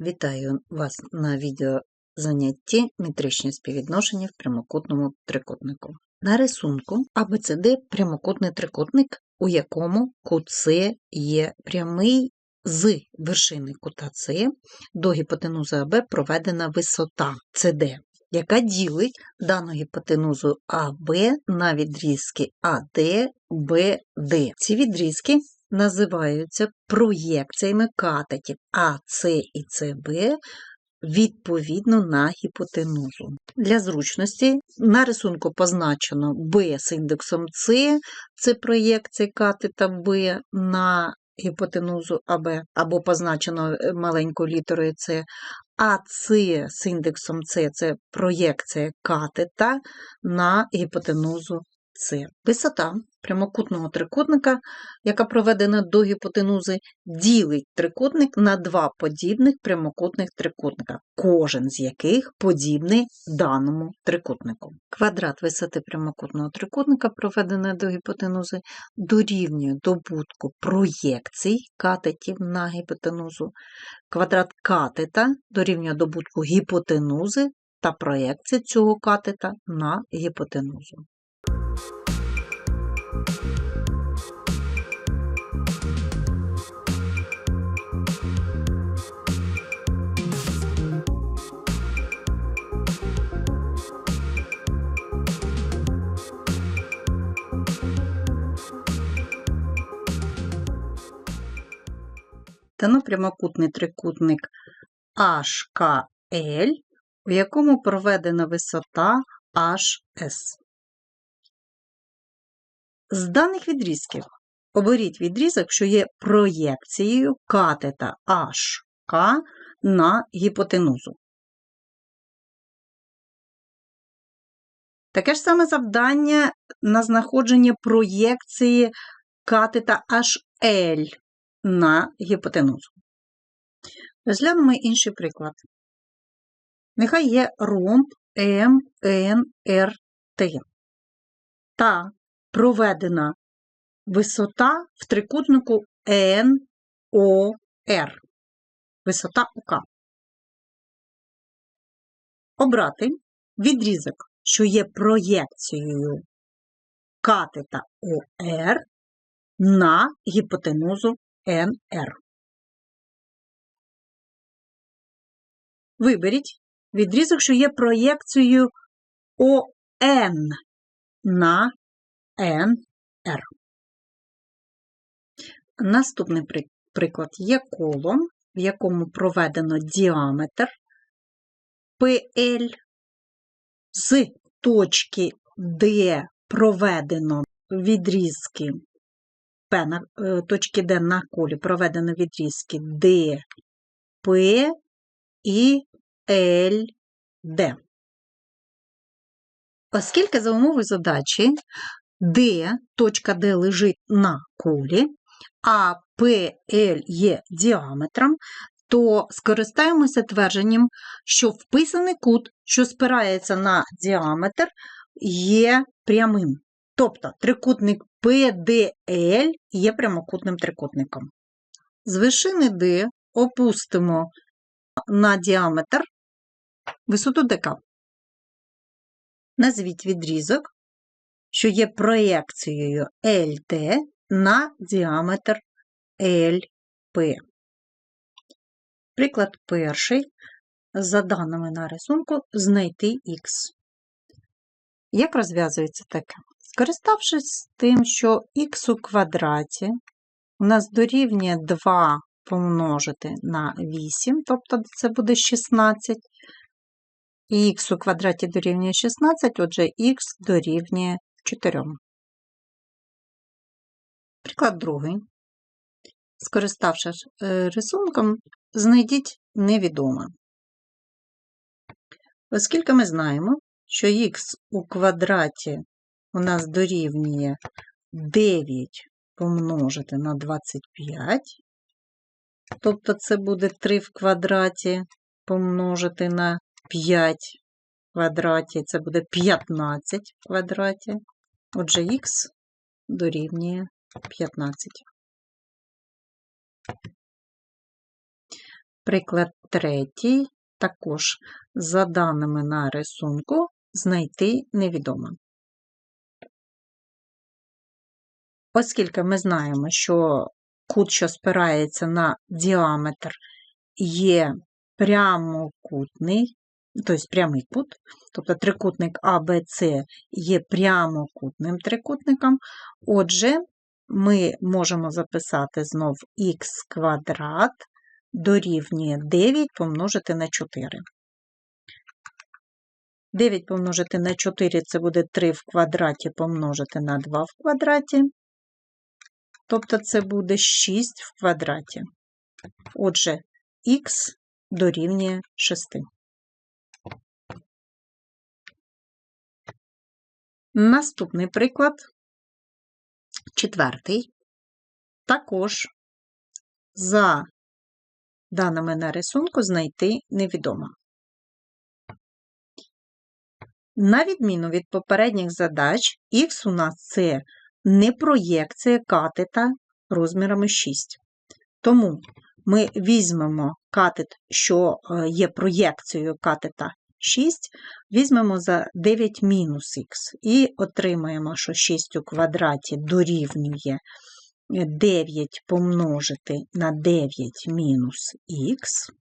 Вітаю вас на відеозанятті метричні співвідношення в прямокутному трикутнику. На рисунку ABCD прямокутний трикутник, у якому кут С є прямий з вершини кута С до гіпотенузи АБ проведена висота CD, яка ділить дану гіпотенузу АБ на відрізки АД, БД. Ці відрізки називаються проєкціями катетів АС і СБ відповідно на гіпотенузу. Для зручності на рисунку позначено B з індексом С, це проєкція катета Б на гіпотенузу АБ, або позначено е, маленькою літерою С, а С з індексом С це проєкція катета на гіпотенузу С. Висота прямокутного трикутника, яка проведена до гіпотенузи, ділить трикутник на два подібних прямокутних трикутника, кожен з яких подібний даному трикутнику. Квадрат висоти прямокутного трикутника, проведений до гіпотенузи, дорівнює добутку проєкцій катетів на гіпотенузу. Квадрат катета дорівнює добутку гіпотенузи та проєкції цього катета на гіпотенузу. Дано прямокутний трикутник HKL, у якому проведена висота HS. З даних відрізків оберіть відрізок, що є проєкцією катета HK на гіпотенузу. Таке ж саме завдання на знаходження проєкції катета HL на гіпотенузу. Розглянемо інший приклад. Нехай є ромб МНРТ та проведена висота в трикутнику НОР. Висота ОК. Обрати відрізок, що є проєкцією катета ОР на гіпотенузу НР. Виберіть відрізок, що є проєкцією ОН на НР. Наступний приклад є коло, в якому проведено діаметр PL з точки, де проведено відрізки П на е, точки Д на колі проведено відрізки D, P і L, D. Оскільки за умови задачі D, точка D лежить на колі, а PL є діаметром, то скористаємося твердженням, що вписаний кут, що спирається на діаметр, є прямим. Тобто трикутник PDL є прямокутним трикутником. З вершини D опустимо на діаметр висоту ДК. Назвіть відрізок, що є проєкцією LT на діаметр LP. Приклад перший. За даними на рисунку, знайти Х. Як розв'язується таке? Скориставшись тим, що х у квадраті у нас дорівнює 2 помножити на 8, тобто це буде 16, і х у квадраті дорівнює 16, отже, х дорівнює 4. Приклад другий. Скориставшись е, рисунком, знайдіть невідоме. Оскільки ми знаємо, що х у квадраті у нас дорівнює 9 помножити на 25, тобто це буде 3 в квадраті помножити на 5 в квадраті, це буде 15 в квадраті. Отже, х дорівнює 15. Приклад третій. Також за даними на рисунку знайти невідомо. Оскільки ми знаємо, що кут, що спирається на діаметр, є прямокутний, тобто прямий кут, тобто трикутник АБЦ є прямокутним трикутником, отже, ми можемо записати знов х квадрат дорівнює 9 помножити на 4. 9 помножити на 4 це буде 3 в квадраті помножити на 2 в квадраті. Тобто це буде 6 в квадраті. Отже, х дорівнює 6. Наступний приклад, четвертий. Також за даними на рисунку знайти невідомо. На відміну від попередніх задач, х у нас це не проєкція катета розмірами 6. Тому ми візьмемо катет, що е, є проєкцією катета 6, візьмемо за 9 мінус х і отримаємо, що 6 у квадраті дорівнює 9 помножити на 9 мінус х.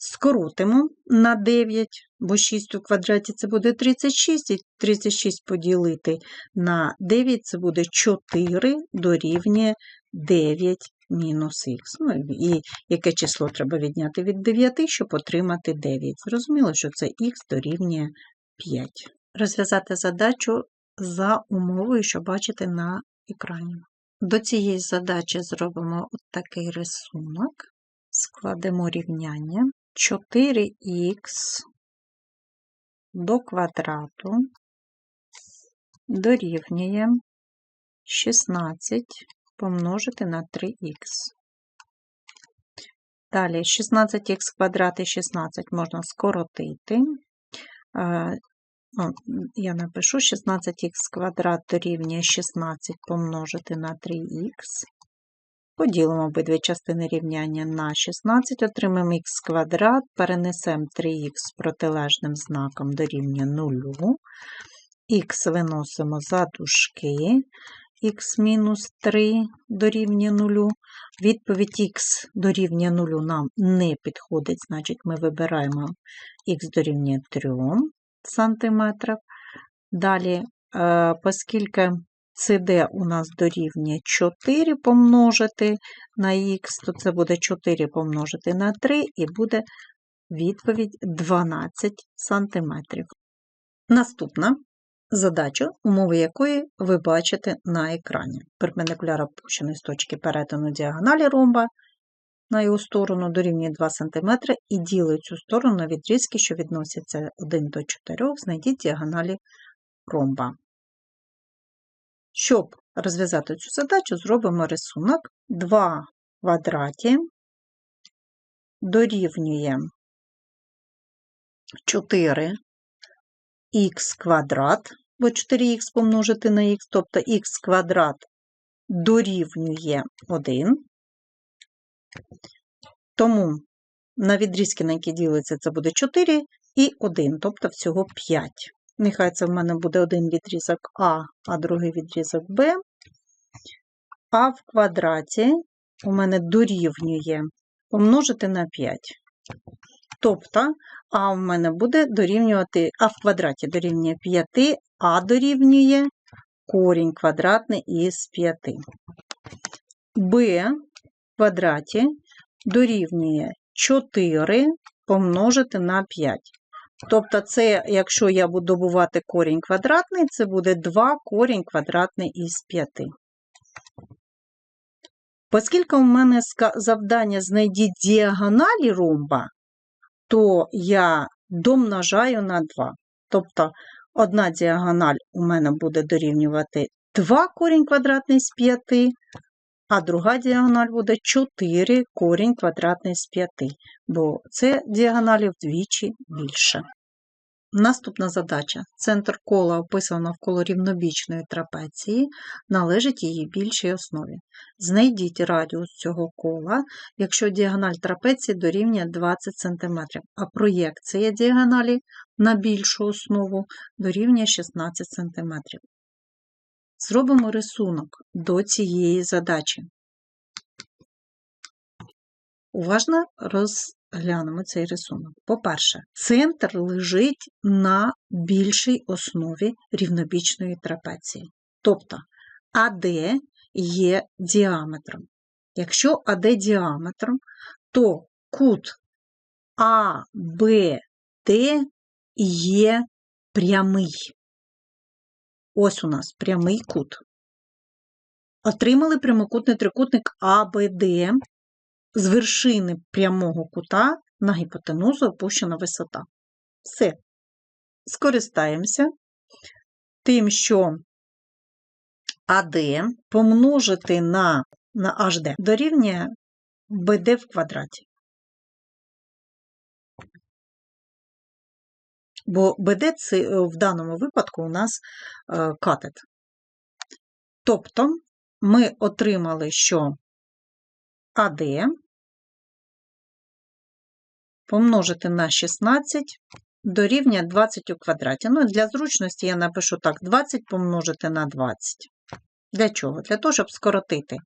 Скоротимо на 9, бо 6 у квадраті це буде 36, і 36 поділити на 9 це буде 4 дорівнює 9 мінус х. Ну, і яке число треба відняти від 9, щоб отримати 9. Зрозуміло, що це х дорівнює 5. Розв'язати задачу за умовою, що бачите на екрані. До цієї задачі зробимо от такий рисунок, складемо рівняння 4х до квадрату дорівнює 16 помножити на 3х. Далі 16х квадрат і 16 можна скоротити. Ну, я напишу 16х квадрат дорівнює 16 помножити на 3х. Поділимо обидві частини рівняння на 16, отримаємо х квадрат, перенесемо 3х з протилежним знаком дорівнює 0. Х виносимо за дужки, мінус 3 дорівнює 0. Відповідь х дорівнює 0 нам не підходить, значить ми вибираємо х дорівнює 3 см. Далі, е, оскільки CD у нас дорівнює 4 помножити на х, то це буде 4 помножити на 3 і буде відповідь 12 см. Наступна задача, умови якої ви бачите на екрані. Перпендикуляр опущений з точки перетину діагоналі ромба на його сторону дорівнює 2 см і ділить цю сторону на відрізки, що відносяться 1 до 4, знайдіть діагоналі ромба. Щоб розв'язати цю задачу, зробимо рисунок 2 квадраті дорівнює 4х квадрат, бо 4х помножити на х, тобто х квадрат дорівнює 1. Тому на відрізки, на які ділиться, це буде 4 і 1, тобто всього 5. Нехай це в мене буде один відрізок А, а другий відрізок Б. А в квадраті у мене дорівнює помножити на 5. Тобто, А в мене буде дорівнювати, А в квадраті дорівнює 5, А дорівнює корінь квадратний із 5. Б в квадраті дорівнює 4 помножити на 5. Тобто, це, якщо я буду добувати корінь квадратний, це буде 2 корінь квадратний із 5. Оскільки у мене завдання знайдіть діагоналі ромба, то я домножаю на 2. Тобто, одна діагональ у мене буде дорівнювати 2 корінь квадратний з 5, а друга діагональ буде 4 корінь квадратний з 5, бо це діагоналів вдвічі більше. Наступна задача. Центр кола описано навколо рівнобічної трапеції, належить її більшій основі. Знайдіть радіус цього кола, якщо діагональ трапеції дорівнює 20 см, а проєкція діагоналі на більшу основу дорівнює 16 см. Зробимо рисунок до цієї задачі. Уважно розглянемо цей рисунок. По-перше, центр лежить на більшій основі рівнобічної трапеції. Тобто АД є діаметром. Якщо АД діаметром, то кут АБД є прямий. Ось у нас прямий кут. Отримали прямокутний трикутник АБД з вершини прямого кута на гіпотенузу опущена висота. Все. Скористаємося тим, що АД помножити на, на HD дорівнює БД в квадраті. Бо БД це е, в даному випадку у нас е, катет. Тобто ми отримали, що АД помножити на 16 дорівнює 20 у квадраті. Ну, для зручності я напишу так: 20 помножити на 20. Для чого? Для того, щоб скоротити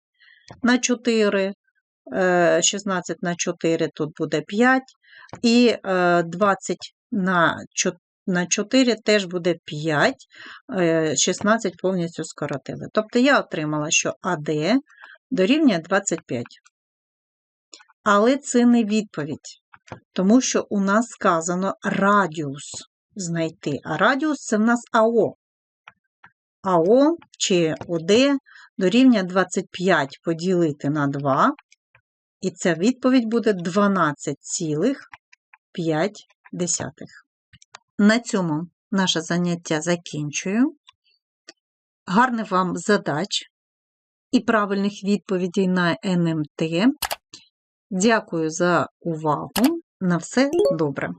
на 4, 16 е, на 4 тут буде 5, і 20 е, на 4. На 4 теж буде 5, 16 е, повністю скоротили. Тобто я отримала, що АД дорівнює 25. Але це не відповідь, тому що у нас сказано радіус знайти. А радіус це в нас АО. АО чи ОД дорівнює 25 поділити на 2, і ця відповідь буде 12,5. На цьому наше заняття закінчую. Гарних вам задач і правильних відповідей на НМТ. Дякую за увагу. На все добре!